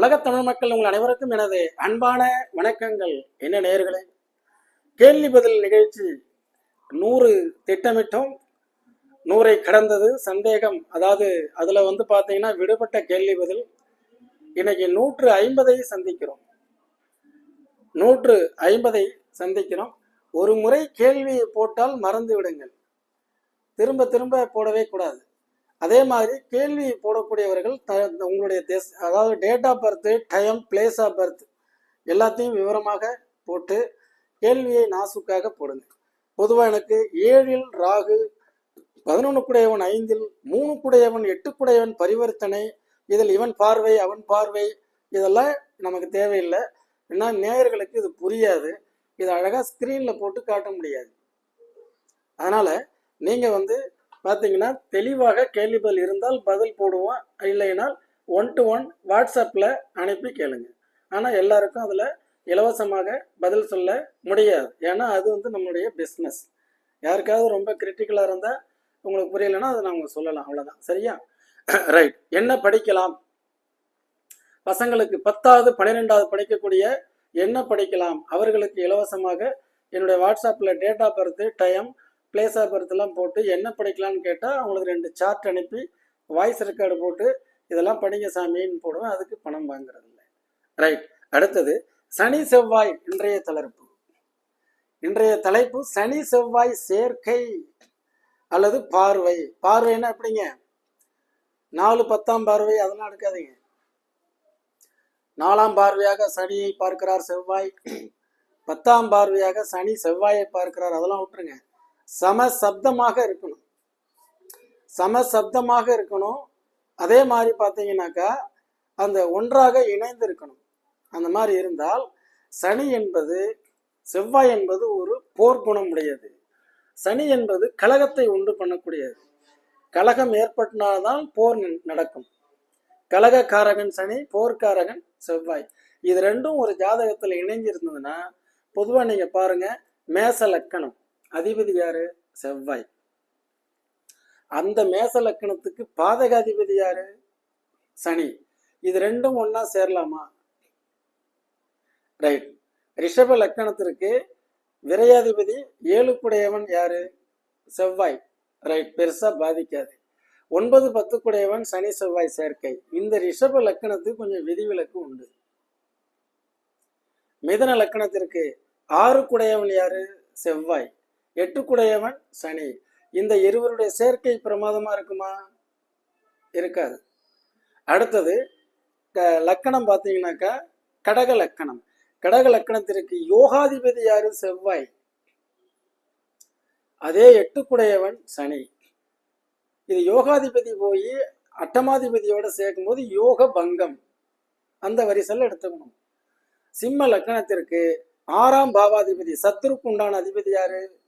உலகத் தமிழ் மக்கள் உங்கள் அனைவருக்கும் எனது அன்பான வணக்கங்கள். என்ன நேர்களே கேள்வி பதில் நிகழ்ச்சி நூறு திட்டமிட்டோம். நூறை கடந்தது சந்தேகம். அதாவது அதுல வந்து பாத்தீங்கன்னா விடுபட்ட கேள்வி பதில். இன்னைக்கு நூற்று ஐம்பதை சந்திக்கிறோம். நூற்று ஐம்பதை சந்திக்கிறோம். ஒரு முறை கேள்வியை போட்டால் மறந்து விடுங்கள். திரும்ப திரும்ப போடவே கூடாது. அதே மாதிரி கேள்வி போடக்கூடியவர்கள் த உங்களுடைய தேச அதாவது date of birth time place of birth எல்லாத்தையும் விவரமாக போட்டு கேள்வியை நாசுக்காக போடுங்க. பொதுவாக எனக்கு ஏழில் ராகு பதினொன்று குடையவன் ஐந்தில் மூணு குடையவன் எட்டு குடையவன் பரிவர்த்தனை இதில் இவன் பார்வை அவன் பார்வை இதெல்லாம் நமக்கு தேவையில்லை. ஏன்னா நேயர்களுக்கு இது புரியாது. இதை அழகாக ஸ்க்ரீனில் போட்டு காட்ட முடியாது. அதனால் நீங்கள் வந்து பார்த்தீங்கன்னா தெளிவாக கேள்வி பதில் இருந்தால் பதில் போடுவோம். இல்லைனால் ஒன் டு ஒன் வாட்ஸ்அப்பில் அனுப்பி கேளுங்க. ஆனால் எல்லாருக்கும் அதில் இலவசமாக பதில் சொல்ல முடியாது. ஏன்னா அது வந்து நம்மளுடைய பிஸ்னஸ் யாருக்காவது ரொம்ப கிரிட்டிக்கலாக இருந்தால் உங்களுக்கு புரியலைன்னா அதை நாங்கள் சொல்லலாம். அவ்வளோதான் சரியா? ரைட் என்ன படிக்கலாம்? பசங்களுக்கு பத்தாவது பன்னிரெண்டாவது படிக்கக்கூடிய என்ன படிக்கலாம்? அவர்களுக்கு இலவசமாக என்னுடைய வாட்ஸ்அப்பில் date of birth time place of பர்த்லாம் போட்டு என்ன படிக்கலாம்னு கேட்டால் அவங்களுக்கு ரெண்டு சார்ட் அனுப்பி வாய்ஸ் ரெக்கார்டு போட்டு இதெல்லாம் படிங்க சாமின்னு போடுவேன். அதுக்கு பணம் வாங்குறது இல்லை ரைட் அடுத்தது சனி செவ்வாய் இன்றைய தளர்ப்பு இன்றைய தலைப்பு சனி செவ்வாய் சேர்க்கை அல்லது பார்வை. பார்வைன்னா எப்படிங்க நாலு பத்தாம் பார்வை அதெல்லாம் எடுக்காதீங்க. நாலாம் பார்வையாக சனியை பார்க்கிறார் செவ்வாய். பத்தாம் பார்வையாக சனி செவ்வாயை பார்க்கிறார். அதெல்லாம் விட்டுருங்க. சம சப்தமாக இருக்கணும். சம சப்தமாக இருக்கணும். அதே மாதிரி பார்த்தீங்கன்னாக்கா அந்த ஒன்றாக இணைந்து இருக்கணும் அந்த மாதிரி இருந்தால் சனி என்பது செவ்வாய் என்பது ஒரு போர்க்குணம் உடையது. சனி என்பது கலகத்தை உண்டு பண்ணக்கூடியது. கலகம் ஏற்பட்டினால்தான் போர் நடக்கும். கலகக்காரகன் சனி போர்க்காரகன் செவ்வாய். இது ரெண்டும் ஒரு ஜாதகத்தில் இணைஞ்சிருந்ததுன்னா பொதுவாக நீங்கள் பாருங்கள் மேச லக்கணம். அதிபதி யாரு? செவ்வாய். அந்த மேச லக்கணத்துக்கு பாதகாதிபதி யாரு? சனி. இது ரெண்டும் ஒன்னா சேரலாமா? ரைட் ரிஷப லக்கணத்திற்கு விரையாதிபதி ஏழுக்குடையவன் யாரு? செவ்வாய். ரைட் பெருசா பாதிக்காது. ஒன்பது பத்துக்குடையவன் சனி செவ்வாய் சேர்க்கை. இந்த ரிஷப லக்கணத்துக்கு கொஞ்சம் விதிவிலக்கு உண்டு. மிதன லக்கணத்திற்கு ஆறு குடையவன் யாரு? செவ்வாய். எட்டுக்குடையவன் சனி. இந்த இருவருடைய சேர்க்கை பிரமாதமா இருக்குமா? இருக்காது. அடுத்தது லக்கணம் பார்த்தீங்கன்னாக்கா கடக லக்கணம். கடக லக்கணத்திற்கு யோகாதிபதி யாரு? செவ்வாய். அதே எட்டுக்குடையவன் சனி. இது யோகாதிபதி போய் அட்டமாதிபதியோட சேர்க்கும்போது யோக பங்கம். அந்த வரிசையில் எடுத்துக்கணும். சிம்ம லக்கணத்திற்கு ஆறாம் பாவாதிபதி சத்துருக்கு உண்டான அதிபதி யாரு?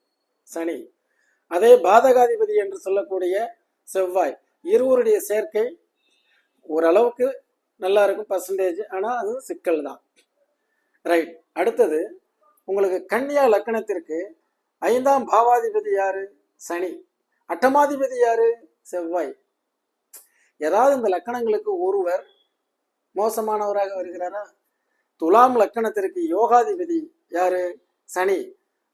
சனி. அதே பாதகாதிபதி என்று சொல்லக்கூடிய செவ்வாய் இருவருடைய சேர்க்கை ஓரளவுக்கு நல்லா இருக்கும் பர்சன்டேஜ் ஆனால் அது சிக்கல் தான் ரைட் அடுத்தது உங்களுக்கு கன்னியா லக்கணத்திற்கு ஐந்தாம் பாவாதிபதி யாரு? சனி. அட்டமாதிபதி யாரு? செவ்வாய். ஏதாவது இந்த லக்கணங்களுக்கு ஒருவர் மோசமானவராக வருகிறாரா? துலாம் லக்கணத்திற்கு யோகாதிபதி யாரு? சனி.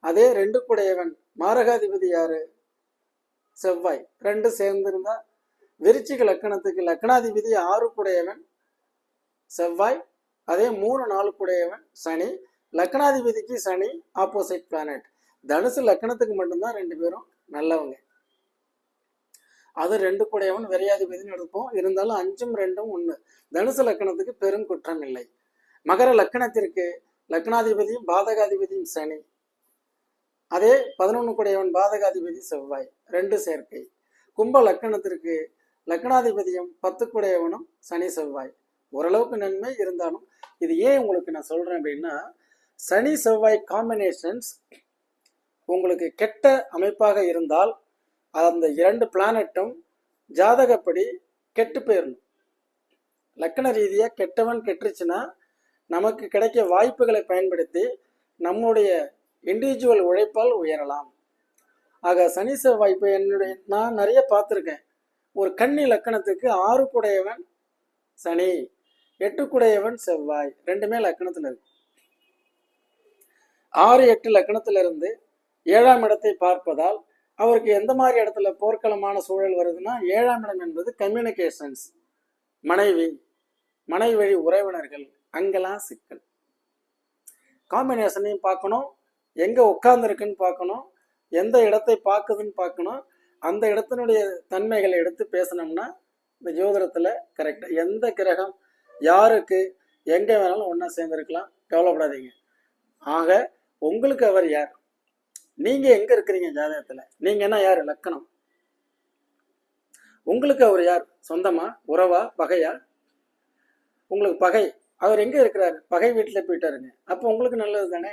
அதே ரெண்டு குடையவன் மாரகாதிபதி யாரு? செவ்வாய். ரெண்டு சேர்ந்திருந்தா விருச்சிக லக்கணத்துக்கு லக்கணாதிபதி ஆறு குடையவன் செவ்வாய் அதே மூணு நாலு குடையவன் சனி. லக்னாதிபதிக்கு சனி ஆப்போசிட் பிளானட் தனுசு லக்கணத்துக்கு மட்டும்தான் ரெண்டு பேரும் நல்லவங்க. அது ரெண்டு குடையவன் விரையாதிபதினு எடுப்போம். இருந்தாலும் அஞ்சும் ரெண்டும் ஒன்று தனுசு லக்கணத்துக்கு பெரும் குற்றம் இல்லை. மகர லக்கணத்திற்கு லக்னாதிபதியும் பாதகாதிபதியும் சனி. அதே பதினொன்று குடையவன் பாதகாதிபதி செவ்வாய் ரெண்டு சேர்க்கை. கும்ப லக்கணத்திற்கு லக்னாதிபதியும் பத்து குடையவனும் சனி செவ்வாய். ஓரளவுக்கு நன்மை இருந்தாலும் இது ஏன் உங்களுக்கு நான் சொல்றேன் அப்படின்னா சனி செவ்வாய் காம்பினேஷன்ஸ் உங்களுக்கு கெட்ட அமைப்பாக இருந்தால் அந்த இரண்டு பிளானட்டும் ஜாதகப்படி கெட்டு போயிடணும் லக்கண ரீதியாக கெட்டவன் கெட்டுருச்சுன்னா நமக்கு கிடைக்க வாய்ப்புகளை பயன்படுத்தி நம்முடைய இண்டிவிஜுவல் உழைப்பால் உயரலாம். ஆக சனி செவ்வாய் இப்போ என்னுடைய நான் நிறைய பார்த்துருக்கேன். ஒரு கன்னி லக்கணத்துக்கு ஆறு குடையவன் சனி எட்டுக்குடையவன் செவ்வாய். ரெண்டுமே லக்கணத்தில் இருக்கு. ஆறு எட்டு லக்கணத்திலிருந்து ஏழாம் இடத்தை பார்ப்பதால் அவருக்கு எந்த மாதிரி இடத்துல போர்க்களமான சூழல் வருதுன்னா ஏழாம் இடம் என்பது கம்யூனிகேஷன்ஸ் மனைவி மனைவி வழி உறவினர்கள் அங்கெல்லாம் சிக்கல். காம்பினேஷனையும் பார்க்கணும். எங்கே உட்கார்ந்துருக்குன்னு பார்க்கணும் எந்த இடத்தை பார்க்குதுன்னு பார்க்கணும் அந்த இடத்தினுடைய தன்மைகளை எடுத்து பேசினோம்னா இந்த ஜோதிடத்தில் கரெக்டாக எந்த கிரகம் யாருக்கு எங்கே வேணாலும் ஒன்றா சேர்ந்துருக்கலாம் கவலைப்படாதீங்க. ஆக உங்களுக்கு அவர் யார்? நீங்கள் எங்கே இருக்கிறீங்க ஜாதகத்தில்? நீங்கள் என்ன யார்? லக்கணம். உங்களுக்கு அவர் யார்? சொந்தமா? உறவா? பகையா? உங்களுக்கு பகை. அவர் எங்கே இருக்கிறாரு? பகை வீட்டில் போயிட்டாருங்க. அப்போ உங்களுக்கு நல்லது தானே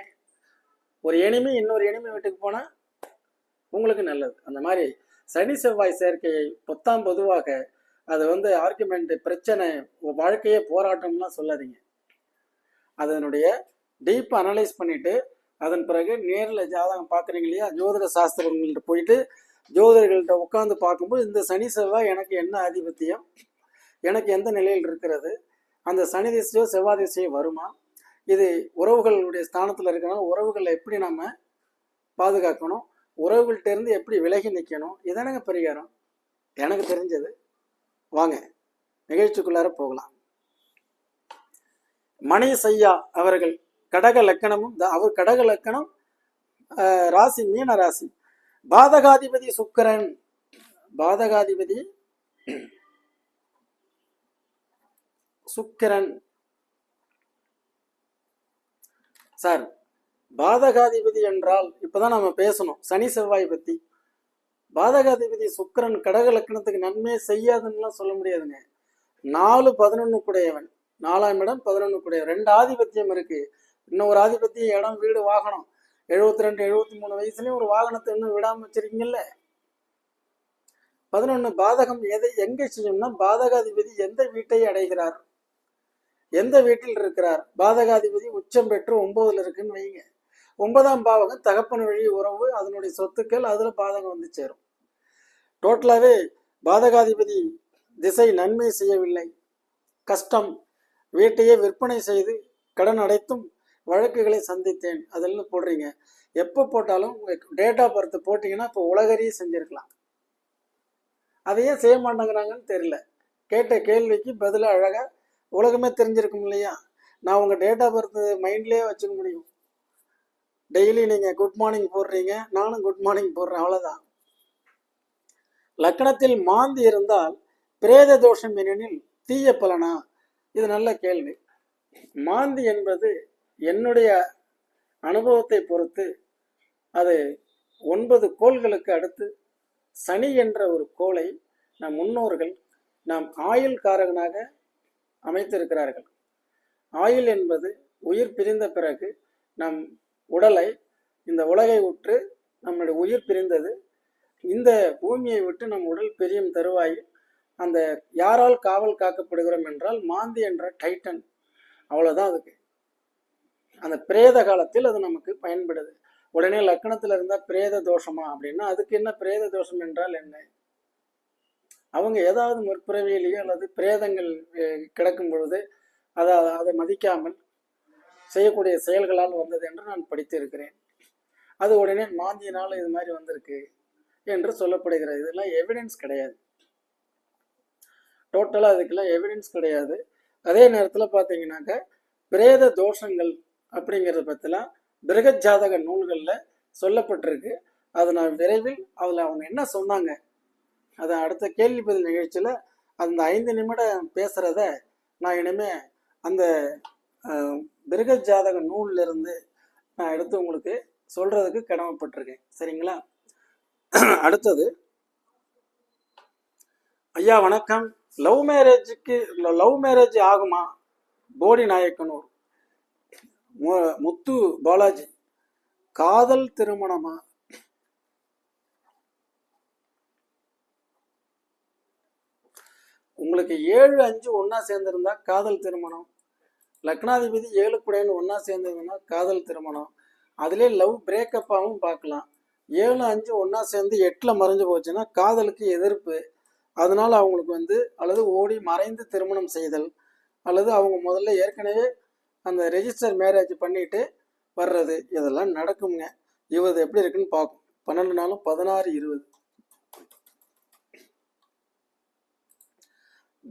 ஒரு எனிமி இன்னொரு எனிமி வீட்டுக்கு போனால் உங்களுக்கு நல்லது. அந்த மாதிரி சனி செவ்வாய் சேர்க்கையை பொத்தாம் பொதுவாக அது வந்து ஆர்குமெண்ட் பிரச்சனை வாழ்க்கையே போராட்டம்லாம் சொல்லாதீங்க. அதனுடைய டீப் அனலைஸ் பண்ணிட்டு அதன் பிறகு நேரில் ஜாதகம் பார்க்குறீங்க இல்லையா? ஜோதிட சாஸ்திரங்கள்ட்ட போயிட்டு ஜோதிடர்கள்ட்ட உட்காந்து பார்க்கும்போது இந்த சனி செவ்வாய் எனக்கு என்ன ஆதிபத்தியம்? எனக்கு எந்த நிலையில் இருக்கிறது? அந்த சனி திசையோ செவ்வாய் திசையோ வருமா? இது உறவுகளுடைய ஸ்தானத்தில் இருக்கிறனால உறவுகளை எப்படி நம்ம பாதுகாக்கணும்? உறவுகள்கிட்டருந்து எப்படி விலகி நிற்கணும் இதானங்க பரிகாரம். எனக்கு தெரிஞ்சது. வாங்க நிகழ்ச்சிக்குள்ளார போகலாம். மணி சையா அவர்கள் கடக லக்கணமும் அவர் கடக லக்கணம் ராசி மீன ராசி. பாதகாதிபதி சுக்கிரன். பாதகாதிபதி சுக்கிரன். சார் பாதகாதிபதி என்றால் இப்போதான் நம்ம பேசணும். சனி செவ்வாய் பத்தி. பாதகாதிபதி சுக்கரன் கடக லக்கணத்துக்கு நன்மையே செய்யாதுன்னுலாம் சொல்ல முடியாதுங்க. நாலு பதினொன்று கூடையவன். நாலாம் இடம் பதினொன்று கூடையவன். ரெண்டு ஆதிபத்தியம் இருக்கு. இன்னும் ஒரு ஆதிபத்தியம் இடம் வீடு வாகனம். எழுபத்தி ரெண்டு எழுபத்தி மூணு வயசுலயும் ஒரு வாகனத்தை இன்னும் விடாம வச்சிருக்கீங்கல்ல? பதினொன்று பாதகம் எதை எங்கே செய்யும்னா பாதகாதிபதி எந்த வீட்டை அடைகிறார்? எந்த வீட்டில் இருக்கிறார்? பாதகாதிபதி உச்சம் பெற்று ஒன்பதுல இருக்குன்னு வைங்க. ஒன்பதாம் பாவகம் தகப்பன் வழி உறவு அதனுடைய சொத்துக்கள் அதுல பாதகம் வந்து சேரும். டோட்டலாவே பாதகாதிபதி திசை நன்மை செய்யவில்லை. கஷ்டம். வீட்டையே விற்பனை செய்து கடன் அடைத்தும் வழக்குகளை சந்தித்தேன். அதில் போடுறீங்க? எப்போ போட்டாலும் டேட் ஆஃப் பர்த் போட்டிங்கன்னா இப்போ உலகறியே செஞ்சிருக்கலாம். அதையே செய்ய மாட்டேங்கிறாங்கன்னு தெரியல. கேட்ட கேள்விக்கு பதிலாக அழகாக உலகமே தெரிஞ்சிருக்கும் இல்லையா? நான் உங்கள் டேட் ஆஃப் பர்த் மைண்ட்லேயே வச்சுக்க முடியும். டெய்லி நீங்கள் குட் மார்னிங் போடுறீங்க நானும் குட் மார்னிங் போடுறேன் அவ்வளோதான் லக்கணத்தில் மாந்தி இருந்தால் பிரேத தோஷம் எனில் தீய பலனா? இது நல்ல கேள்வி. மாந்தி என்பது என்னுடைய அனுபவத்தை பொறுத்து அது ஒன்பது கோள்களுக்கு அடுத்து சனி என்ற ஒரு கோளை நம் முன்னோர்கள் நாம் ஆயுள் காரகனாக அமைத்திருக்கிறார்கள். ஆயுள் என்பது உயிர் பிரிந்த பிறகு நம் உடலை இந்த உலகை உற்று நம்முடைய உயிர் பிரிந்தது. இந்த பூமியை விட்டு நம் உடல் பிரியும் தருவாயில் அந்த யாரால் காவல் காக்கப்படுகிறோம் என்றால் மாந்தி என்ற டைட்டன். அவ்வளவுதான் அதுக்கு. அந்த பிரேத காலத்தில் அது நமக்கு பயன்படுது. உடனே லக்கணத்துல இருந்தா பிரேத தோஷமா அப்படின்னா அதுக்கு என்ன பிரேத தோஷம் என்றால் என்ன? அவங்க ஏதாவது முற்பிறவியிலேயோ அல்லது பிரேதங்கள் கிடக்கும் பொழுது அதை அதை மதிக்காமல் செய்யக்கூடிய செயல்களால் வந்தது என்று நான் படித்திருக்கிறேன். அது உடனே மாந்தியினால் இது மாதிரி வந்திருக்கு என்று சொல்லப்படுகிறது. இதெல்லாம் எவிடன்ஸ் கிடையாது. டோட்டலாக அதுக்கெல்லாம் எவிடன்ஸ் கிடையாது. அதே நேரத்தில் பார்த்தீங்கன்னாக்க பிரேத தோஷங்கள் அப்படிங்கிறத பற்றிலாம் பிரகஜாதக நூல்களில் சொல்லப்பட்டிருக்கு. அதை நான் விரைவில் அதில் அவங்க என்ன சொன்னாங்க அதை அடுத்த கேள்வி பதில் நிகழ்ச்சியில் அந்த ஐந்து நிமிடம் பேசுகிறத நான் இனிமே அந்த அஹ், ஜாதக நூல்ல இருந்து நான் எடுத்து உங்களுக்கு சொல்கிறதுக்கு கடமைப்பட்டிருக்கேன். சரிங்களா? அடுத்தது ஐயா வணக்கம். லவ் மேரேஜுக்கு லவ் மேரேஜ் ஆகுமா? போடி நாயக்கனூர். மு- முத்து பாலாஜி. காதல் திருமணமா? உங்களுக்கு ஏழு அஞ்சு ஒன்றா சேர்ந்துருந்தா காதல் திருமணம். லக்னாதிபதி ஏழு குடையன்னு ஒன்றா சேர்ந்ததுன்னா காதல் திருமணம். அதுலேயே லவ் பிரேக்கப்பாகவும் பார்க்கலாம். ஏழு அஞ்சு ஒன்றா சேர்ந்து எட்டில் மறைஞ்சு போச்சுன்னா காதலுக்கு எதிர்ப்பு. அதனால் அவங்களுக்கு வந்து அல்லது ஓடி மறைந்து திருமணம் செய்தல் அல்லது அவங்க முதல்ல ஏற்கனவே அந்த ரெஜிஸ்டர் மேரேஜ் பண்ணிட்டு வர்றது இதெல்லாம் நடக்குங்க இவது எப்படி இருக்குன்னு பார்க்கும் பன்னெண்டு நாளும் பதினாறு இருபது.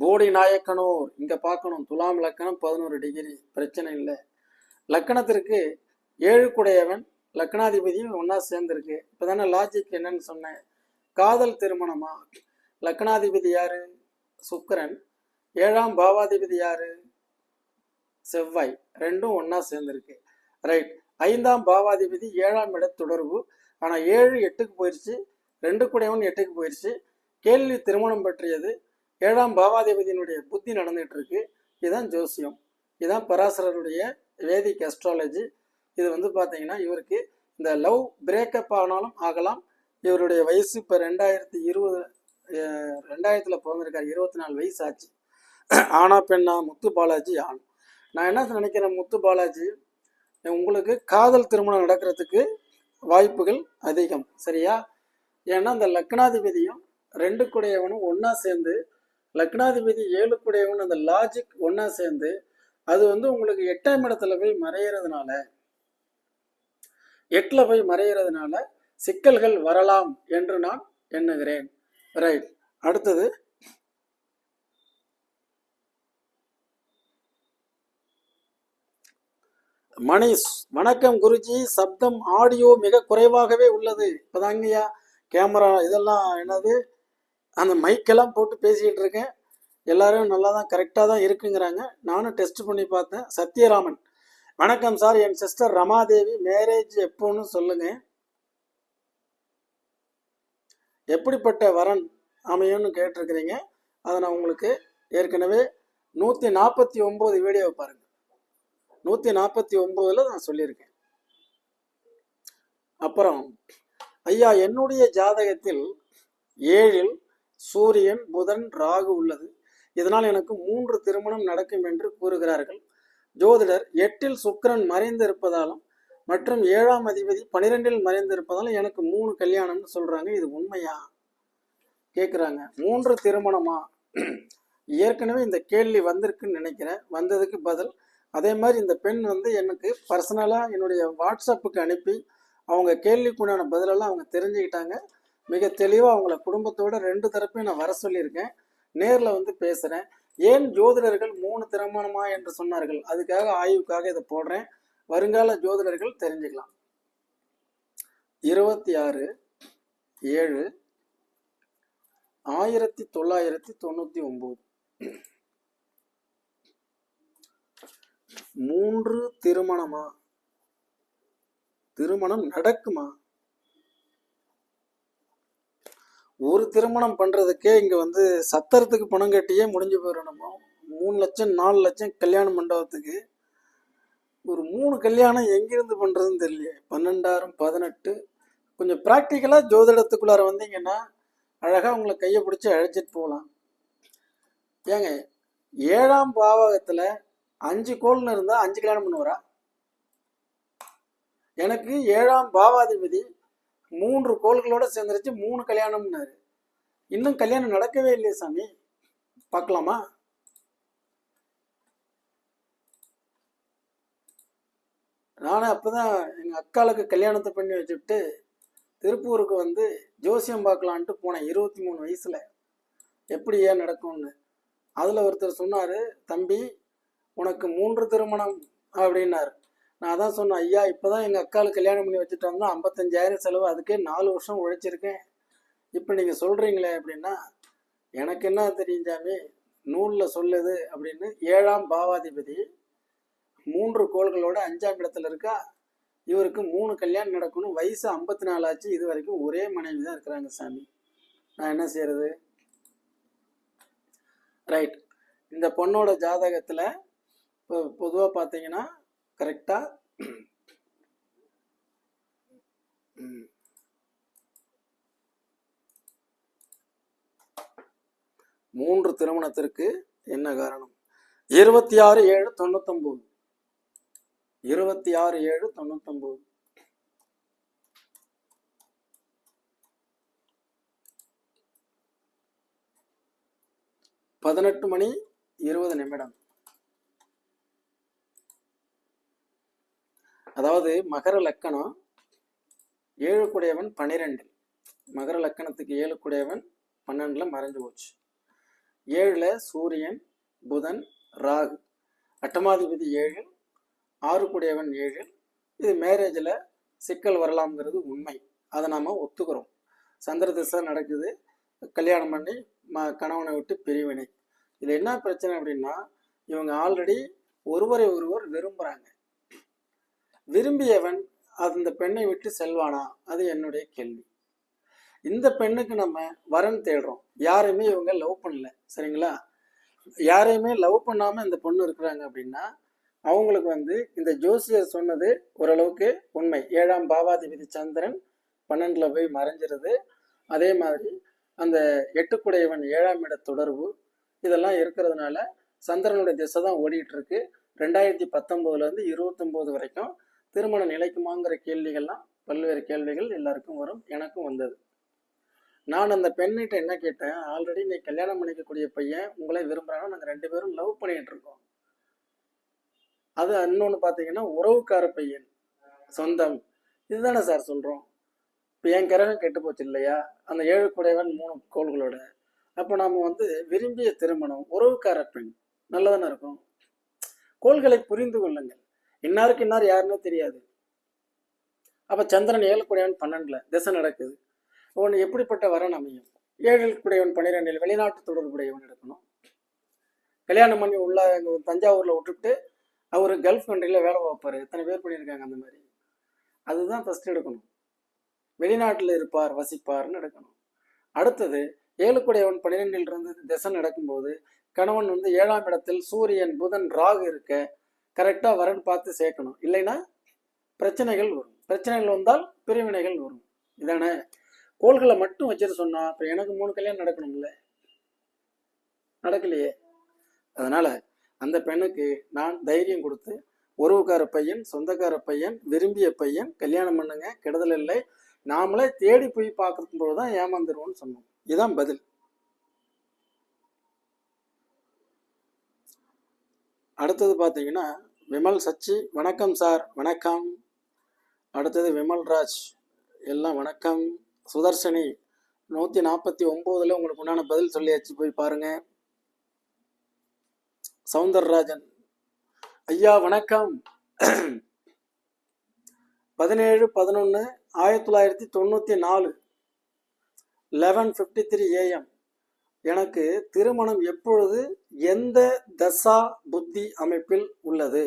போடி நாயக்கனூர் இங்கே பார்க்கணும். துலாம் லக்கணம் பதினோரு டிகிரி பிரச்சனை இல்லை. லக்கணத்திற்கு ஏழு குடையவன் லக்னாதிபதியும் ஒன்றா சேர்ந்துருக்கு. இப்போ தானே லாஜிக் என்னன்னு சொன்னேன். காதல் திருமணமா? லக்னாதிபதி யாரு? சுக்கரன். ஏழாம் பாவாதிபதி யாரு? செவ்வாய். ரெண்டும் ஒன்றா சேர்ந்துருக்கு. ரைட் ஐந்தாம் பாவாதிபதி ஏழாம் இட தொடர்பு. ஆனால் ஏழு எட்டுக்கு போயிடுச்சு ரெண்டு குடையவன் எட்டுக்கு போயிடுச்சு கேள்வி திருமணம் பற்றியது. ஏழாம் பாவாதிபதியினுடைய புத்தி நடந்துட்டு இருக்கு இதுதான் ஜோசியம். இதுதான் பராசரருடைய வேதிக் அஸ்ட்ராலஜி இது வந்து பார்த்தீங்கன்னா இவருக்கு இந்த லவ் பிரேக்கப் ஆனாலும் ஆகலாம். இவருடைய வயசு இப்போ ரெண்டாயிரத்தி இருபது ரெண்டாயிரத்தில் பிறந்திருக்காரு. இருபத்தி நாலு வயசு ஆச்சு. ஆனா பெண்ணா முத்து பாலாஜி ஆண். நான் என்ன நினைக்கிறேன் முத்து பாலாஜி? உங்களுக்கு காதல் திருமணம் நடக்கிறதுக்கு வாய்ப்புகள் அதிகம். சரியா? ஏன்னா அந்த லக்னாதிபதியும் ரெண்டு குடையவனும் ஒன்றா சேர்ந்து லக்னாதிபதி ஏழு கூடையவன் அந்த லாஜிக் ஒன்றா சேர்ந்து அது வந்து உங்களுக்கு எட்டாம் இடத்துல போய் மறையிறதுனால எட்டில் போய் மறையிறதுனால சிக்கல்கள் வரலாம் என்று நான் எண்ணுகிறேன். ரைட் அடுத்தது மணிஷ் வணக்கம் குருஜி. சப்தம் ஆடியோ மிக குறைவாகவே உள்ளது. இப்போதாங்கய்யா கேமரா இதெல்லாம் என்னது? அந்த மைக்கெல்லாம் போட்டு பேசிக்கிட்டு இருக்கேன். எல்லாரும் நல்லா தான் கரெக்டாக தான் இருக்குங்கிறாங்க. நானும் டெஸ்ட் பண்ணி பார்த்தேன். சத்யராமன். வணக்கம் சார் என் சிஸ்டர் ரமாதேவி மேரேஜ் எப்போன்னு சொல்லுங்க. எப்படிப்பட்ட வரன் அமையும்னு கேட்டிருக்கிறீங்க. அதை நான் உங்களுக்கு ஏற்கனவே நூற்றி நாற்பத்தி ஒம்பது வீடியோ பாருங்க. நூற்றி நாற்பத்தி ஒம்போதில் நான் சொல்லியிருக்கேன். அப்புறம் ஐயா என்னுடைய ஜாதகத்தில் ஏழில் சூரியன் புதன் ராகு உள்ளது. இதனால் எனக்கு மூன்று திருமணம் நடக்கும் என்று கூறுகிறார்கள். ஜோதிடர் எட்டில் சுக்கரன் மறைந்து இருப்பதாலும் மற்றும் ஏழாம் அதிபதி பனிரெண்டில் மறைந்து இருப்பதாலும் எனக்கு மூணு கல்யாணம்னு சொல்றாங்க. இது உண்மையா? கேட்குறாங்க மூன்று திருமணமா? ஏற்கனவே இந்த கேள்வி வந்திருக்குன்னு நினைக்கிறேன். வந்ததுக்கு பதில் அதே மாதிரி இந்த பெண் வந்து எனக்கு பர்சனலாக என்னுடைய வாட்ஸ்அப்புக்கு அனுப்பி அவங்க கேள்விக்குண்டான பதிலெல்லாம் அவங்க தெரிஞ்சுக்கிட்டாங்க. மிக தெளிவாக அவங்கள குடும்பத்தோட ரெண்டு தரப்பையும் நான் வர சொல்லியிருக்கேன். நேரில் வந்து பேசுகிறேன் ஏன் ஜோதிடர்கள் மூணு திருமணமா என்று சொன்னார்கள்? அதுக்காக ஆய்வுக்காக இதை போடுறேன். வருங்கால ஜோதிடர்கள் தெரிஞ்சுக்கலாம். இருபத்தி ஆறு ஏழு ஆயிரத்தி தொள்ளாயிரத்தி தொண்ணூற்றி ஒம்பது. மூன்று திருமணமா? திருமணம் நடக்குமா? ஒரு திருமணம் பண்றதுக்கே இங்க வந்து சத்திரத்துக்கு பணம் கட்டியே முடிஞ்சு போயிடும் நம்ம. மூணு லட்சம் நாலு லட்சம் கல்யாண மண்டபத்துக்கு. ஒரு மூணு கல்யாணம் எங்கிருந்து பண்றதுன்னு தெரியலையே. பன்னெண்டாயிரம் பதினெட்டு. கொஞ்சம் ப்ராக்டிக்கலா ஜோதிடத்துக்குள்ளார வந்தீங்கன்னா அழகா உங்களை கையை பிடிச்சி அழைச்சிட்டு போகலாம். ஏங்க ஏழாம் பாவகத்துல அஞ்சு கோல்னு இருந்தா அஞ்சு கல்யாணம் பண்ணுவாரா? எனக்கு ஏழாம் பாவாதிபதி மூன்று கோள்களோட சேர்ந்துருச்சு மூணு கல்யாணம்னாரு. இன்னும் கல்யாணம் நடக்கவே இல்லையே சாமி. பார்க்கலாமா? நானும் அப்போதான் எங்கள் அக்காளுக்கு கல்யாணத்தை பண்ணி வச்சுட்டு திருப்பூருக்கு வந்து ஜோசியம் பார்க்கலான்ட்டு போனேன் இருபத்தி மூணு வயசில். எப்படி ஏன் நடக்கும்னு. அதில் ஒருத்தர் சொன்னார் தம்பி உனக்கு மூன்று திருமணம் அப்படின்னாரு. நான் தான் சொன்னேன் ஐயா இப்போ தான் எங்கள் அக்காவுக்கு கல்யாணம் பண்ணி வச்சுட்டோம்னா ஐம்பத்தஞ்சாயிரம் செலவு. அதுக்கே நாலு வருஷம் உழைச்சிருக்கேன். இப்போ நீங்கள் சொல்கிறீங்களே அப்படின்னா எனக்கு என்ன தெரியும் சாமி? நூலில் சொல்லுது அப்படின்னு ஏழாம் பாவாதிபதி மூன்று கோள்களோட அஞ்சாம் இடத்துல இருக்கா? இவருக்கு மூணு கல்யாணம் நடக்கணும். வயசு ஐம்பத்தி நாலு ஆச்சு. இது வரைக்கும் ஒரே மனைவி தான் இருக்கிறாங்க சாமி. நான் என்ன செய்யறது ரைட் இந்த பொண்ணோட ஜாதகத்தில் இப்போ பொதுவாக பார்த்தீங்கன்னா கரெக்டாக மூன்று திருமணத்திற்கு என்ன காரணம்? இருபத்தி ஆறு ஏழு தொண்ணூத்தொம்பது. இருபத்தி ஆறு ஏழு தொண்ணூத்தொம்பது. பதினெட்டு மணி இருபது நிமிடம். அதாவது மகர லக்கணம் ஏழு குடையவன் பன்னிரெண்டு மகர லக்கணத்துக்கு ஏழு குடையவன் பன்னெண்டுல மறைஞ்சு போச்சு. ஏழுல சூரியன் புதன் ராகு. அட்டமாதிபதி ஏழு ஆறு குடையவன் ஏழு இது மேரேஜில் சிக்கல் வரலாம்ங்கிறது உண்மை. அதை நாம் ஒத்துக்கிறோம். சந்திர திசை நடக்குது. கல்யாணம் பண்ணி ம கணவனை விட்டு பிரிவினை. இதில் என்ன பிரச்சனை அப்படின்னா இவங்க ஆல்ரெடி ஒருவரை ஒருவர் விரும்புகிறாங்க விரும்பியவன் அந்த பெண்ணை விட்டு செல்வானா? அது என்னுடைய கேள்வி. இந்த பெண்ணுக்கு நம்ம வரன் தேடுறோம். யாரையுமே இவங்க லவ் பண்ணல. சரிங்களா? யாரையுமே லவ் பண்ணாமல் இந்த பொண்ணு இருக்கிறாங்க அப்படின்னா அவங்களுக்கு வந்து இந்த ஜோசியர் சொன்னது ஓரளவுக்கு உண்மை. ஏழாம் பாவாதிபதி சந்திரன் பன்னெண்டில் போய் மறைஞ்சிருது. அதே மாதிரி அந்த எட்டுக்குடையவன் ஏழாம் இட தொடர்பு இதெல்லாம் இருக்கிறதுனால சந்திரனுடைய திசை தான் ஓடிட்டு இருக்கு. ரெண்டாயிரத்தி பத்தொம்போதுலேருந்து இருபத்தொம்போது வரைக்கும் திருமணம் நிலைக்குமாங்கிற கேள்விகள்லாம் பல்வேறு கேள்விகள் எல்லாருக்கும் வரும் எனக்கும் வந்தது. நான் அந்த பெண்ணிட்ட என்ன கேட்டேன் ஆல்ரெடி நீ கல்யாணம் பண்ணிக்கக்கூடிய பையன் உங்களை விரும்புறாங்க நாங்கள் ரெண்டு பேரும் லவ் பண்ணிட்டு இருக்கோம். அது இன்னொன்று பார்த்தீங்கன்னா உறவுக்கார பையன் சொந்தம். இதுதானே சார் சொல்கிறோம் இப்போ என் கிரகம் கெட்டு போச்சு இல்லையா? அந்த ஏழு குடைவன் மூணு கோள்களோட. அப்போ நாம் வந்து விரும்பிய திருமணம் உறவுக்கார பெண் நல்லதானே இருக்கும்? கோள்களை புரிந்து கொள்ளுங்கள். இன்னாருக்கு இன்னார் யாருன்னே தெரியாது. அப்போ சந்திரன் ஏழு குடையவன் பன்னெண்டில் திசை நடக்குது. ஒன்று எப்படிப்பட்ட வரன் அமையும்? ஏழு குடையவன் பன்னிரெண்டில் வெளிநாட்டு தொடர்புடையவன் எடுக்கணும் கல்யாணம் பண்ணி உள்ள எங்கள் தஞ்சாவூரில் விட்டுவிட்டு அவர் கல்ஃப் கண்ட்ரியில் வேலை பார்ப்பார். எத்தனை பேர் பண்ணியிருக்காங்க அந்த மாதிரி. அதுதான் ஃபஸ்ட் எடுக்கணும். வெளிநாட்டில் இருப்பார் வசிப்பார்னு எடுக்கணும். அடுத்தது ஏழுக்குடையவன் பன்னிரெண்டில் இருந்து திசை நடக்கும்போது கணவன் வந்து ஏழாம் இடத்தில் சூரியன் புதன் ராகு இருக்க கரெக்டாக வரன்னு பார்த்து சேர்க்கணும். இல்லைன்னா பிரச்சனைகள் வரும். பிரச்சனைகள் வந்தால் பிரிவினைகள் வரும். இதானே? கோள்களை மட்டும் வச்சுட்டு சொன்னால் இப்போ எனக்கு மூணு கல்யாணம் நடக்கணும்ல? நடக்கலையே. அதனால் அந்த பெண்ணுக்கு நான் தைரியம் கொடுத்து உறவுக்கார பையன் சொந்தக்கார பையன் விரும்பிய பையன் கல்யாணம் பண்ணுங்க கெடுதல் இல்லை நாமளே தேடி போய் பார்க்கும் போது தான் ஏமாந்துருவோம்னு சொன்னோம். இதுதான் பதில். அடுத்தது பார்த்தீங்கன்னா விமல் சச்சி வணக்கம் சார் வணக்கம். அடுத்தது விமல்ராஜ் எல்லாம் வணக்கம். சுதர்ஷினி நூற்றி நாற்பத்தி ஒம்போதில் உங்களுக்கு உண்டான பதில் சொல்லியாச்சு போய் பாருங்கள் சவுந்தரராஜன் ஐயா வணக்கம். பதினேழு பதினொன்று ஆயிரத்தி தொள்ளாயிரத்தி தொண்ணூற்றி நாலு லெவன் ஃபிஃப்டி த்ரீ ஏஎம் எனக்கு திருமணம் எப்பொழுது எந்த தசா புத்தி அமைப்பில் உள்ளது?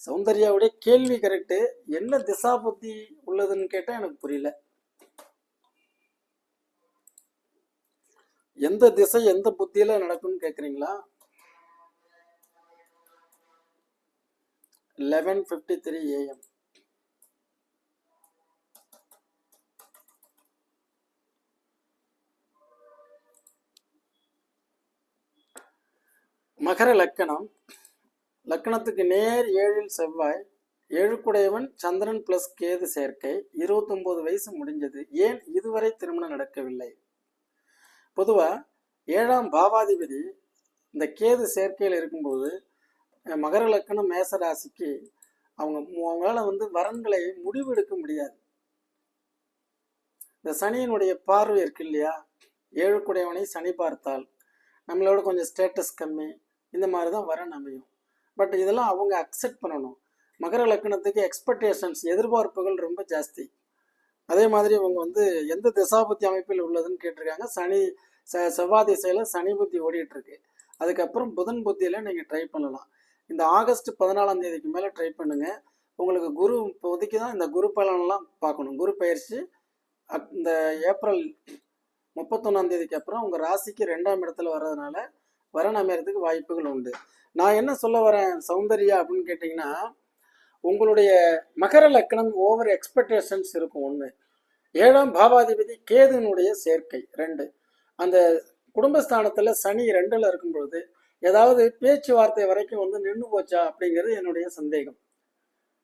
சௌந்தர்யாவுடைய கேள்வி கரெக்டு என்ன திசா புத்தி உள்ளதுன்னு கேட்டால் எனக்கு புரியல. எந்த திசை எந்த புத்தியில நடக்கும்னு கேட்குறீங்களா லெவன் ஃபிஃப்டி த்ரீ ஏஎம் மகர லக்கணம். லக்கணத்துக்கு நேர் ஏழில் செவ்வாய் ஏழுக்குடையவன் சந்திரன் பிளஸ் கேது சேர்க்கை இருபத்தொம்போது வயசு முடிஞ்சது. ஏன் இதுவரை திருமணம் நடக்கவில்லை? பொதுவாக ஏழாம் பாவாதிபதி இந்த கேது சேர்க்கையில் இருக்கும்போது மகர லக்கணம் மேச ராசிக்கு அவங்க அவங்களால வந்து வரன்களை முடிவெடுக்க முடியாது. இந்த சனியினுடைய பார்வை இருக்கு இல்லையா? ஏழுக்குடையவனை சனி பார்த்தால் நம்மளோட கொஞ்சம் ஸ்டேட்டஸ் கம்மி இந்த மாதிரி தான் வரன் அமையும். பட் இதெல்லாம் அவங்க அக்செப்ட் பண்ணணும். மகர லக்கணத்துக்கு எக்ஸ்பெக்டேஷன்ஸ் எதிர்பார்ப்புகள் ரொம்ப ஜாஸ்தி. அதே மாதிரி இவங்க வந்து எந்த திசாபுத்தி அமைப்பில் உள்ளதுன்னு கேட்டிருக்காங்க. சனி ச செவ்வாய் திசையில் சனி புத்தி ஓடிட்டு இருக்கு அதுக்கப்புறம் புதன் புத்தியில் நீங்கள் ட்ரை பண்ணலாம். இந்த ஆகஸ்ட் பதினாலாம் தேதிக்கு மேலே ட்ரை பண்ணுங்க. உங்களுக்கு குரு இப்போதைக்கு தான் இந்த குரு பலன்லாம் பார்க்கணும். குரு பயிற்சி அக்- இந்த ஏப்ரல் முப்பத்தொன்னாம் தேதிக்கு அப்புறம் உங்கள் ராசிக்கு ரெண்டாம் இடத்துல வர்றதுனால வரன் அமையறதுக்கு வாய்ப்புகள் உண்டு. நான் என்ன சொல்ல வரேன் சௌந்தர்யா அப்படின்னு கேட்டிங்கன்னா உங்களுடைய மகர லக்னம் ஓவர் எக்ஸ்பெக்டேஷன்ஸ் இருக்கும் ஒன்று ஏழாம் பாவாதிபதி கேதுனுடைய சேர்க்கை ரெண்டு. அந்த குடும்பஸ்தானத்தில் சனி ரெண்டில் இருக்கும் பொழுது ஏதாவது பேச்சுவார்த்தை வரைக்கும் வந்து நின்று போச்சா அப்படிங்கிறது என்னுடைய சந்தேகம்.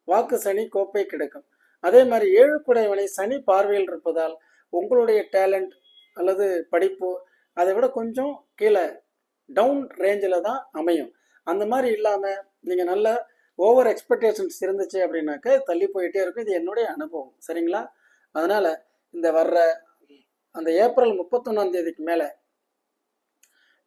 வாக்கு சனி கோப்பை கிடைக்கும். அதே மாதிரி ஏழுக்குடையவனை சனி பார்வையில் இருப்பதால் உங்களுடைய டேலண்ட் அல்லது படிப்பு அதை விட கொஞ்சம் கீழே டவுன் ரேஞ்சில் தான் அமையும். அந்த மாதிரி இல்லாமல் நீங்கள் நல்ல ஓவர் எக்ஸ்பெக்டேஷன்ஸ் இருந்துச்சு அப்படின்னாக்க தள்ளி போயிட்டே இருக்கும். இது என்னுடைய அனுபவம். சரிங்களா? அதனால் இந்த வர்ற அந்த ஏப்ரல் முப்பத்தொன்னாம் தேதிக்கு மேலே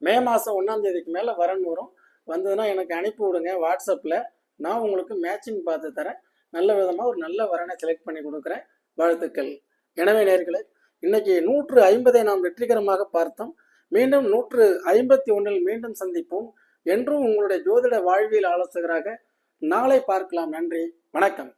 மே மாதம் ஒன்றாம் தேதிக்கு மேலே வரன் வரும். வந்ததுன்னா எனக்கு அனுப்பி விடுங்க வாட்ஸ்அப்பில் நான் உங்களுக்கு மேட்சிங் பார்த்து தரேன். நல்ல விதமாக ஒரு நல்ல வரனை செலக்ட் பண்ணி கொடுக்குறேன். வாழ்த்துக்கள். எனவே நேர்களே இன்னைக்கு நூற்று ஐம்பதை நாம் வெற்றிகரமாக பார்த்தோம். மீண்டும் நூற்று ஐம்பத்தி ஒன்றில் மீண்டும் சந்திப்போம். என்றும் உங்களுடைய ஜோதிட வாழ்வியல் ஆலோசகராக நாளை பார்க்கலாம். நன்றி. வணக்கம்.